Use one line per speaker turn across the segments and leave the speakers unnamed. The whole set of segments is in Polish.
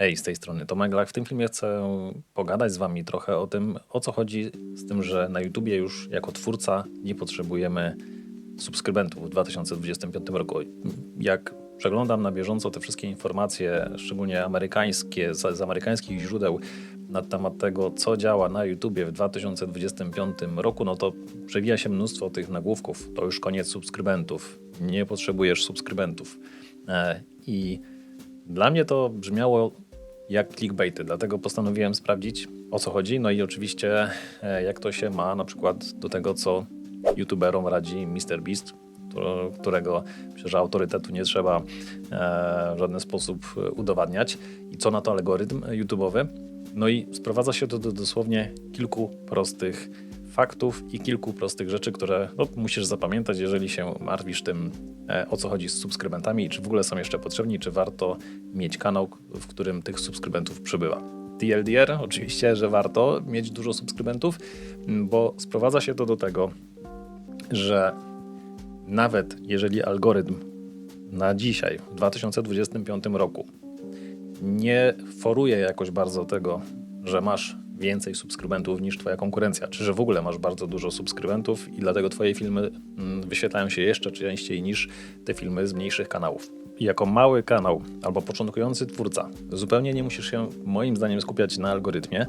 Hej, z tej strony Tomek Lach. W tym filmie chcę pogadać z wami trochę o tym, o co chodzi z tym, że na YouTubie już jako twórca nie potrzebujemy subskrybentów w 2025 roku. Jak przeglądam na bieżąco te wszystkie informacje, szczególnie amerykańskie, z, z amerykańskich źródeł na temat tego, co działa na YouTubie w 2025 roku, no to przewija się mnóstwo tych nagłówków. To już koniec subskrybentów. Nie potrzebujesz subskrybentów. E, I dla mnie to brzmiało jak clickbaity, dlatego postanowiłem sprawdzić o co chodzi. No i oczywiście e, jak to się ma na przykład do tego, co youtuberom radzi MrBeast, któ- którego myślę, że autorytetu nie trzeba e, w żaden sposób udowadniać. I co na to algorytm YouTube'owy? No i sprowadza się to do dosłownie kilku prostych faktów i kilku prostych rzeczy, które no, musisz zapamiętać, jeżeli się martwisz tym, e, o co chodzi z subskrybentami i czy w ogóle są jeszcze potrzebni, czy warto mieć kanał, w którym tych subskrybentów przybywa. TLDR, oczywiście, że warto mieć dużo subskrybentów, bo sprowadza się to do tego, że nawet jeżeli algorytm na dzisiaj, w 2025 roku, nie foruje jakoś bardzo tego, że masz więcej subskrybentów niż twoja konkurencja, czy że w ogóle masz bardzo dużo subskrybentów i dlatego twoje filmy mm, wyświetlają się jeszcze częściej niż te filmy z mniejszych kanałów. Jako mały kanał albo początkujący twórca zupełnie nie musisz się moim zdaniem skupiać na algorytmie,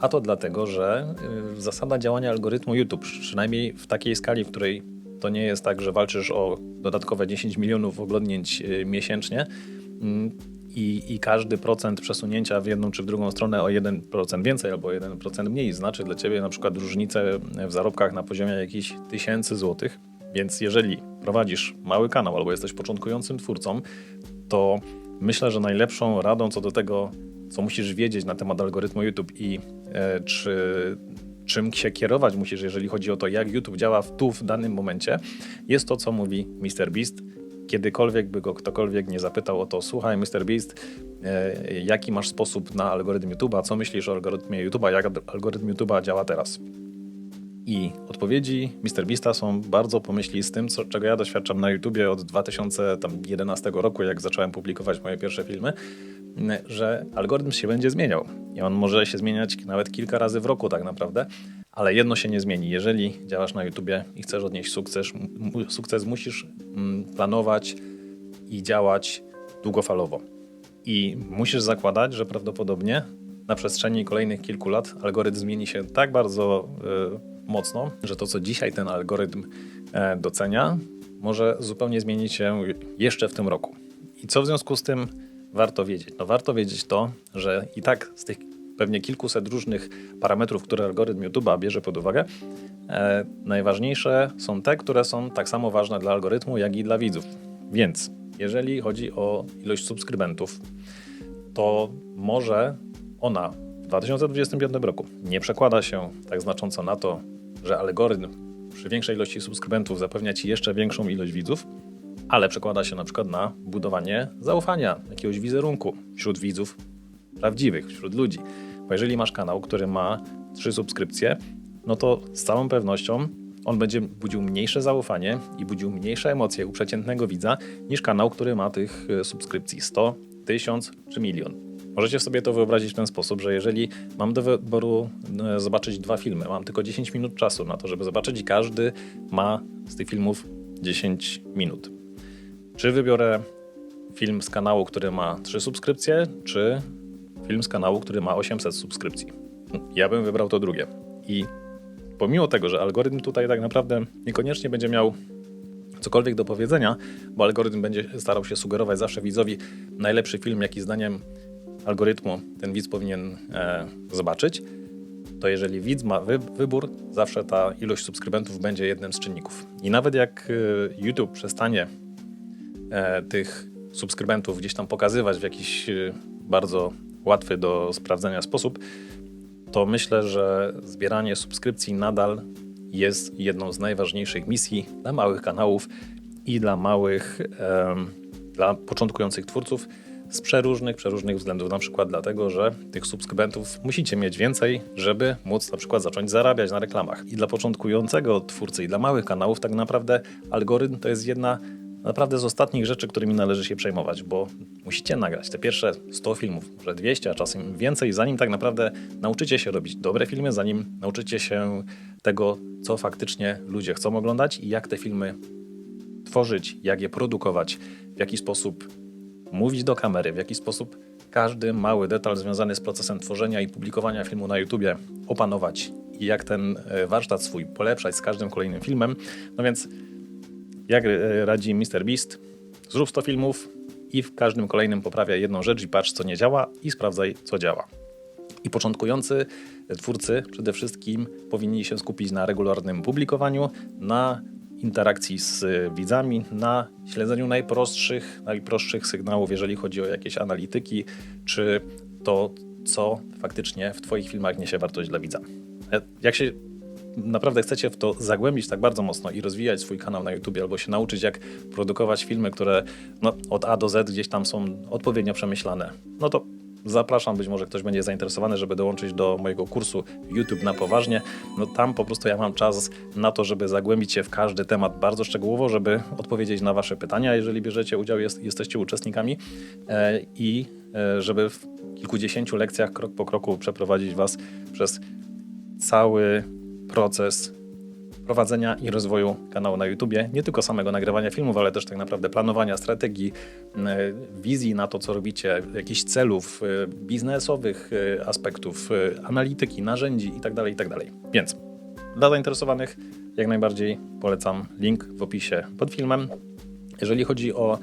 a to dlatego, że y, zasada działania algorytmu YouTube, przynajmniej w takiej skali, w której to nie jest tak, że walczysz o dodatkowe 10 milionów oglądnięć y, miesięcznie, mm, i, i każdy procent przesunięcia w jedną czy w drugą stronę o 1% więcej albo 1% mniej znaczy dla ciebie na przykład różnicę w zarobkach na poziomie jakichś tysięcy złotych. Więc jeżeli prowadzisz mały kanał albo jesteś początkującym twórcą, to myślę, że najlepszą radą co do tego, co musisz wiedzieć na temat algorytmu YouTube i e, czy czym się kierować musisz, jeżeli chodzi o to, jak YouTube działa w, tu w danym momencie, jest to, co mówi MrBeast kiedykolwiek by go ktokolwiek nie zapytał o to, słuchaj MrBeast, e, jaki masz sposób na algorytm YouTube'a, co myślisz o algorytmie YouTube'a, jak algorytm YouTube'a działa teraz? I odpowiedzi MrBeasta są bardzo pomyśli z tym, co, czego ja doświadczam na YouTubie od 2011 roku, jak zacząłem publikować moje pierwsze filmy, że algorytm się będzie zmieniał. I on może się zmieniać nawet kilka razy w roku tak naprawdę, ale jedno się nie zmieni. Jeżeli działasz na YouTubie i chcesz odnieść sukces, sukces musisz planować i działać długofalowo. I musisz zakładać, że prawdopodobnie na przestrzeni kolejnych kilku lat algorytm zmieni się tak bardzo y, mocno, że to, co dzisiaj ten algorytm e, docenia, może zupełnie zmienić się jeszcze w tym roku. I co w związku z tym warto wiedzieć? No warto wiedzieć to, że i tak z tych pewnie kilkuset różnych parametrów, które algorytm YouTube'a bierze pod uwagę, e, najważniejsze są te, które są tak samo ważne dla algorytmu, jak i dla widzów. Więc jeżeli chodzi o ilość subskrybentów, to może ona w 2025 roku nie przekłada się tak znacząco na to, że algorytm przy większej ilości subskrybentów zapewnia ci jeszcze większą ilość widzów, ale przekłada się na przykład na budowanie zaufania, jakiegoś wizerunku wśród widzów prawdziwych, wśród ludzi. Bo jeżeli masz kanał, który ma trzy subskrypcje, no to z całą pewnością on będzie budził mniejsze zaufanie i budził mniejsze emocje u przeciętnego widza niż kanał, który ma tych e, subskrypcji 100, 1000 czy milion. Możecie sobie to wyobrazić w ten sposób, że jeżeli mam do wyboru e, zobaczyć dwa filmy, mam tylko 10 minut czasu na to, żeby zobaczyć i każdy ma z tych filmów 10 minut. Czy wybiorę film z kanału, który ma 3 subskrypcje, czy film z kanału, który ma 800 subskrypcji? Ja bym wybrał to drugie. I pomimo tego, że algorytm tutaj tak naprawdę niekoniecznie będzie miał cokolwiek do powiedzenia, bo algorytm będzie starał się sugerować zawsze widzowi najlepszy film, jaki zdaniem algorytmu ten widz powinien e, zobaczyć, to jeżeli widz ma wy, wybór, zawsze ta ilość subskrybentów będzie jednym z czynników. I nawet jak e, YouTube przestanie e, tych subskrybentów gdzieś tam pokazywać w jakiś e, bardzo łatwy do sprawdzenia sposób, to myślę, że zbieranie subskrypcji nadal jest jedną z najważniejszych misji dla małych kanałów i dla małych, dla początkujących twórców z przeróżnych, przeróżnych względów. Na przykład dlatego, że tych subskrybentów musicie mieć więcej, żeby móc na przykład zacząć zarabiać na reklamach. I dla początkującego twórcy i dla małych kanałów tak naprawdę algorytm to jest jedna naprawdę z ostatnich rzeczy, którymi należy się przejmować, bo musicie nagrać te pierwsze 100 filmów, może 200, a czasem więcej, zanim tak naprawdę nauczycie się robić dobre filmy, zanim nauczycie się tego, co faktycznie ludzie chcą oglądać i jak te filmy tworzyć, jak je produkować, w jaki sposób mówić do kamery, w jaki sposób każdy mały detal związany z procesem tworzenia i publikowania filmu na YouTubie opanować i jak ten e, warsztat swój polepszać z każdym kolejnym filmem. No więc jak e, radzi MrBeast, zrób 100 filmów i w każdym kolejnym poprawiaj jedną rzecz i patrz co nie działa i sprawdzaj co działa. I początkujący twórcy przede wszystkim powinni się skupić na regularnym publikowaniu, na interakcji z widzami, na śledzeniu najprostszych, najprostszych sygnałów, jeżeli chodzi o jakieś analityki, czy to, co faktycznie w Twoich filmach niesie wartość dla widza. E, Jak się naprawdę chcecie w to zagłębić tak bardzo mocno i rozwijać swój kanał na YouTube, albo się nauczyć, jak produkować filmy, które no, od A do Z gdzieś tam są odpowiednio przemyślane, no to zapraszam, być może ktoś będzie zainteresowany, żeby dołączyć do mojego kursu YouTube na poważnie. No tam po prostu ja mam czas na to, żeby zagłębić się w każdy temat bardzo szczegółowo, żeby odpowiedzieć na Wasze pytania, jeżeli bierzecie udział, jest, jesteście uczestnikami e, i e, żeby w kilkudziesięciu lekcjach krok po kroku przeprowadzić Was przez cały proces prowadzenia i rozwoju kanału na YouTubie, nie tylko samego nagrywania filmów, ale też tak naprawdę planowania strategii, wizji na to, co robicie, jakichś celów e, biznesowych e, aspektów, e, analityki, narzędzi itd., itd. Więc dla zainteresowanych jak najbardziej polecam link w opisie pod filmem. Jeżeli chodzi o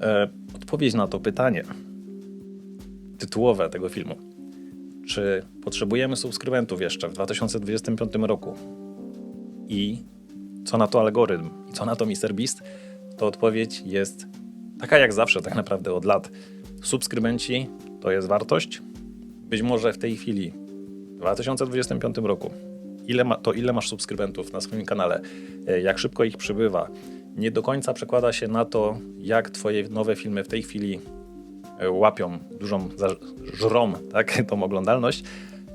e, odpowiedź na to pytanie tytułowe tego filmu, czy potrzebujemy subskrybentów jeszcze w 2025 roku? i co na to algorytm i co na to MrBeast, to odpowiedź jest taka jak zawsze tak naprawdę od lat. Subskrybenci to jest wartość. Być może w tej chwili, w 2025 roku, ile ma, to ile masz subskrybentów na swoim kanale, e, jak szybko ich przybywa, nie do końca przekłada się na to, jak twoje nowe filmy w tej chwili łapią dużą, żrą tak, tą oglądalność,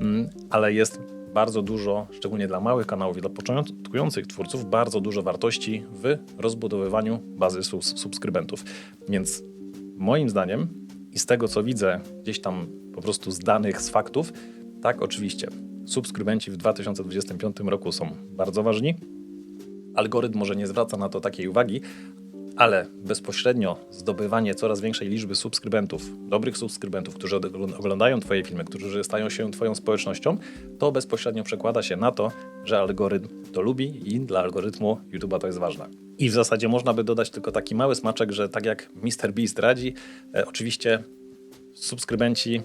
Mm, ale jest bardzo dużo, szczególnie dla małych kanałów i dla początkujących twórców, bardzo dużo wartości w rozbudowywaniu bazy subskrybentów. Więc moim zdaniem i z tego co widzę gdzieś tam po prostu z danych, z faktów, tak oczywiście, subskrybenci w 2025 roku są bardzo ważni. Algorytm może nie zwraca na to takiej uwagi, ale bezpośrednio zdobywanie coraz większej liczby subskrybentów, dobrych subskrybentów, którzy oglądają Twoje filmy, którzy stają się Twoją społecznością, to bezpośrednio przekłada się na to, że algorytm to lubi i dla algorytmu YouTube'a to jest ważne. I w zasadzie można by dodać tylko taki mały smaczek, że tak jak MrBeast radzi, e, oczywiście subskrybenci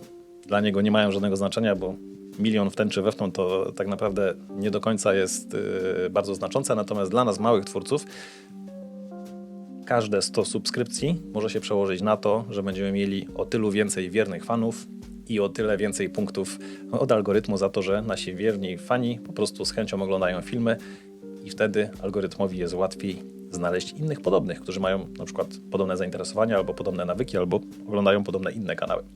dla niego nie mają żadnego znaczenia, bo milion w ten czy we w tą to tak naprawdę nie do końca jest e, bardzo znaczące, natomiast dla nas małych twórców każde 100 subskrypcji może się przełożyć na to, że będziemy mieli o tylu więcej wiernych fanów i o tyle więcej punktów od algorytmu za to, że nasi wierni fani po prostu z chęcią oglądają filmy i wtedy algorytmowi jest łatwiej znaleźć innych podobnych, którzy mają na przykład podobne zainteresowania albo podobne nawyki, albo oglądają podobne inne kanały.